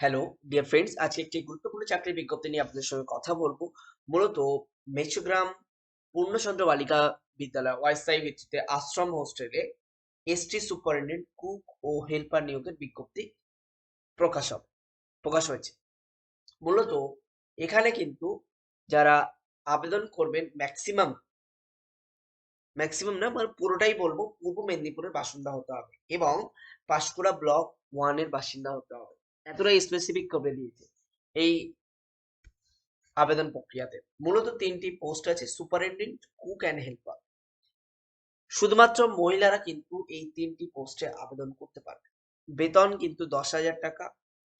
Hello dear friends আজকে একটি গুরুত্বপূর্ণ চাকরির বিজ্ঞপ্তি নিয়ে আপনাদের সঙ্গে কথা বলব। মূলত মেচুগ্রাম পূর্ণচন্দ্র বালিকা বিদ্যালয় ওয়াইসাই ভিত্তিতে আশ্রম হোস্টেলে এসটি সুপারিনটেন্ডেন্ট, কুক ও হেল্পার নিয়োগের বিজ্ঞপ্তি প্রকাশ হবে প্রকাশ হয়েছে। মূলত এখানে কিন্তু যারা আবেদন করবেন ম্যাক্সিমাম ম্যাক্সিমাম না মানে পুরোটাই বলব, পূর্ব মেদিনীপুরের বাসিন্দা হতে হবে এবং পাঁশকুড়া ব্লক ওয়ানের বাসিন্দা হতে হবে। এতটাই স্পেসিফিক করে দিয়েছে। এই আবেদন প্রক্রিয়াতে মূলত তিনটি পোস্ট আছে সুপারিনটেন্ডেন্ট কুক অ্যান্ড হেল্পার শুধুমাত্র মহিলারা কিন্তু এই তিনটি পোস্টে আবেদন করতে পারবে। বেতন কিন্তু দশ হাজার টাকা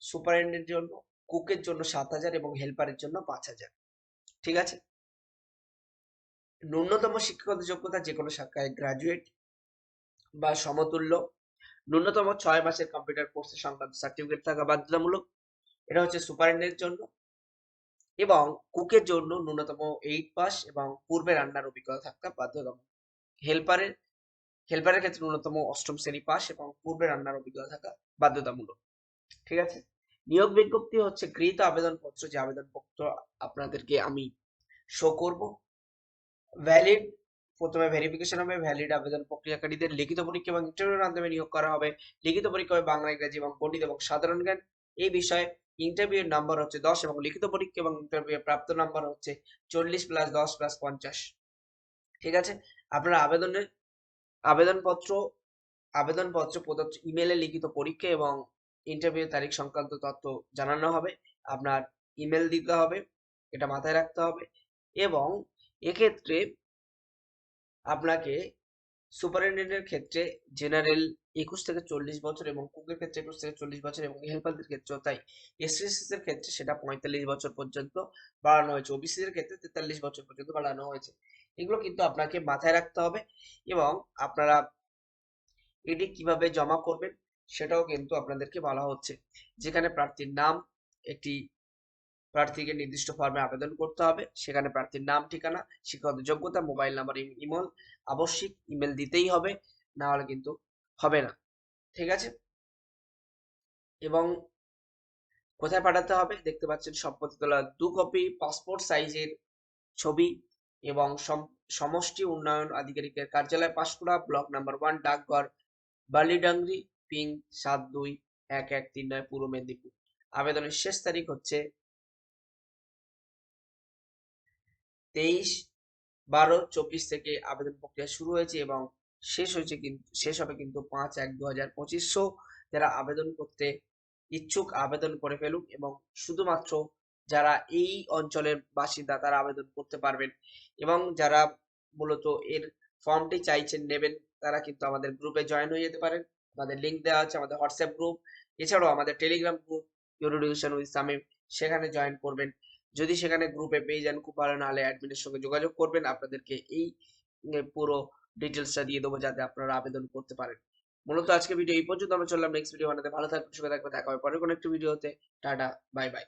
সুপারিনটেন্ডেন্টের জন্য কুকের জন্য সাত হাজার এবং হেল্পারের জন্য পাঁচ হাজার। ঠিক আছে? ন্যূনতম শিক্ষাগত যোগ্যতা যে কোনো শাখায় গ্রাজুয়েট বা সমতুল্য ন্যূনতম ছয় মাসের কম্পিউটার কোর্সের সংক্রান্ত সার্টিফিকেট থাকা বাধ্যতামূলক। এটা হচ্ছে সুপারিনটেন্ডেন্টের জন্য এবং কুকের জন্য ন্যূনতম এইট পাস এবং পূর্বে রান্নার অভিজ্ঞতা থাকা বাধ্যতামূলক। হেল্পারের হেল্পারের ক্ষেত্রে ন্যূনতম অষ্টম শ্রেণি পাস এবং পূর্বে রান্নার অভিজ্ঞতা থাকা বাধ্যতামূলক। ঠিক আছে? নিয়োগ বিজ্ঞপ্তি হচ্ছে গৃহীত আবেদনপত্র যে আবেদনপত্র আপনাদেরকে আমি শো করব। ভ্যালিড প্রথমে ভেরিফিকেশন হবে ভ্যালিড আবেদন প্রক্রিয়াকারীদের লিখিত পরীক্ষা এবং ইন্টারভিউর মাধ্যমে নিয়োগ করা হবে। লিখিত পরীক্ষা হবে বাংলা, ইংরেজি এবং গণিত এবং সাধারণ জ্ঞান। এই বিষয়ে ইন্টারভিউর নাম্বার হচ্ছে দশ এবং লিখিত পরীক্ষা এবং ইন্টারভিউ প্রাপ্ত নাম্বার হচ্ছে চল্লিশ প্লাস দশ প্লাস পঞ্চাশ। ঠিক আছে? আপনারা আবেদনের, আবেদনপত্র আবেদনপত্র প্রদত্ত ইমেলে লিখিত পরীক্ষা এবং ইন্টারভিউ তারিখ সংক্রান্ত তথ্য জানানো হবে। আপনার ইমেল দিতে হবে, এটা মাথায় রাখতে হবে এবং এক্ষেত্রে আপনাকে সুপারিনটেন্ডেন্টের ক্ষেত্রে জেনারেল একুশ থেকে চল্লিশ বছর এবং কুকের ক্ষেত্রে একুশ থেকে চল্লিশ বছর এবং হেল্পারদের ক্ষেত্রেও তাই। এসসিএস এর ক্ষেত্রে সেটা পঁয়তাল্লিশ বছর পর্যন্ত বাড়ানো হয়েছে। ওবিসি এর ক্ষেত্রে তেতাল্লিশ বছর পর্যন্ত বাড়ানো হয়েছে। এগুলো কিন্তু আপনাকে মাথায় রাখতে হবে এবং আপনারা এটি কীভাবে জমা করবেন সেটাও কিন্তু আপনাদেরকে বলা হচ্ছে। যেখানে প্রার্থীর নাম, একটি প্রার্থীকে নির্দিষ্ট ফর্মে আবেদন করতে হবে। সেখানে প্রার্থীর নাম, ঠিকানা, শিক্ষাগত যোগ্যতা মোবাইল নাম্বার ইমেল আবশ্যিক ইমেল দিতেই হবে, না হলে কিন্তু হবে না। ঠিক আছে? এবং কোথায় পাঠাতে হবে? দেখতে পাচ্ছেন সম্পত্তি তোলা দু কপি পাসপোর্ট সাইজের ছবি এবং সমষ্টি উন্নয়ন আধিকারিকের কার্যালয় পাঁশকুড়া ব্লক নাম্বার ওয়ান ডাকঘর বালিডাংরি পিং সাত দুই এক এক তিন নয়, পূর্ব মেদিনীপুর। আবেদনের শেষ তারিখ হচ্ছে তেইশ বারো চব্বিশ থেকে আবেদন প্রক্রিয়া শুরু হয়েছে এবং শেষ হয়েছে কিন্তু শেষ হবে কিন্তু পাঁচ এক দু হাজার পঁচিশশো যারা আবেদন করতে ইচ্ছুক আবেদন করে ফেলুক এবং শুধুমাত্র যারা এই অঞ্চলের বাসিন্দা তারা আবেদন করতে পারবেন এবং যারা মূলত এর ফর্মটি চাইছেন নেবেন তারা কিন্তু আমাদের গ্রুপে জয়েন হয়ে যেতে পারেন। আমাদের লিঙ্ক দেওয়া আছে, আমাদের হোয়াটসঅ্যাপ গ্রুপ এছাড়াও আমাদের টেলিগ্রাম গ্রুপ ইউরোডিউশন উইথ সামিম সেখানে জয়েন করবেন। যদি সেখানে গ্রুপে পেয়ে যান খুব ভালো নাহলে অ্যাডমিনের সঙ্গে যোগাযোগ করবেন, আপনাদেরকে এই পুরো ডিটেলসটা দিয়ে দেবো যাতে আপনারা আবেদন করতে পারেন। মূলত আজকে ভিডিও এই পর্যন্ত, আমরা চললাম নেক্সট ভিডিও বানাতে ভালো থাকবেন, সুখে থাকবেন, দেখা হবে পরে কোনো একটি ভিডিওতে টাটা বাই বাই